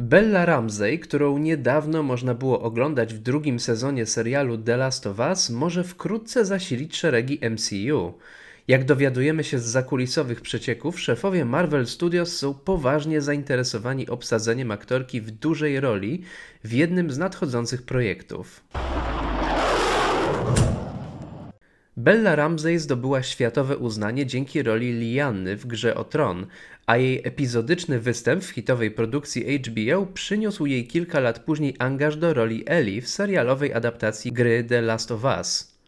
Bella Ramsey, którą niedawno można było oglądać w drugim sezonie serialu The Last of Us, może wkrótce zasilić szeregi MCU. Jak dowiadujemy się z zakulisowych przecieków, szefowie Marvel Studios są poważnie zainteresowani obsadzeniem aktorki w dużej roli w jednym z nadchodzących projektów. Bella Ramsey zdobyła światowe uznanie dzięki roli Lianny w grze o Tron, a jej epizodyczny występ w hitowej produkcji HBO przyniósł jej kilka lat później angaż do roli Ellie w serialowej adaptacji gry The Last of Us.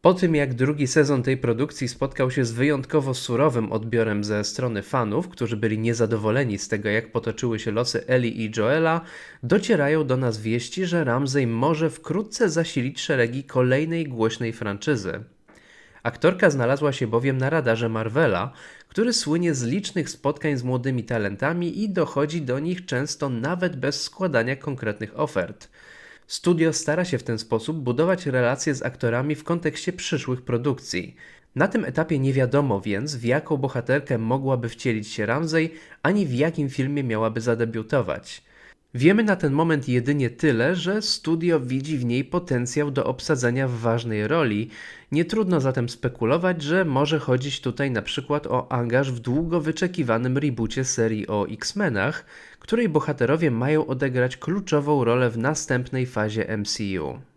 Po tym jak drugi sezon tej produkcji spotkał się z wyjątkowo surowym odbiorem ze strony fanów, którzy byli niezadowoleni z tego jak potoczyły się losy Ellie i Joela, docierają do nas wieści, że Ramsey może wkrótce zasilić szeregi kolejnej głośnej franczyzy. Aktorka znalazła się bowiem na radarze Marvela, który słynie z licznych spotkań z młodymi talentami i dochodzi do nich często nawet bez składania konkretnych ofert. Studio stara się w ten sposób budować relacje z aktorami w kontekście przyszłych produkcji. Na tym etapie nie wiadomo więc, w jaką bohaterkę mogłaby wcielić się Ramsey, ani w jakim filmie miałaby zadebiutować. Wiemy na ten moment jedynie tyle, że studio widzi w niej potencjał do obsadzenia w ważnej roli. Nie trudno zatem spekulować, że może chodzić tutaj na przykład o angaż w długo wyczekiwanym reboocie serii o X-Menach, której bohaterowie mają odegrać kluczową rolę w następnej fazie MCU.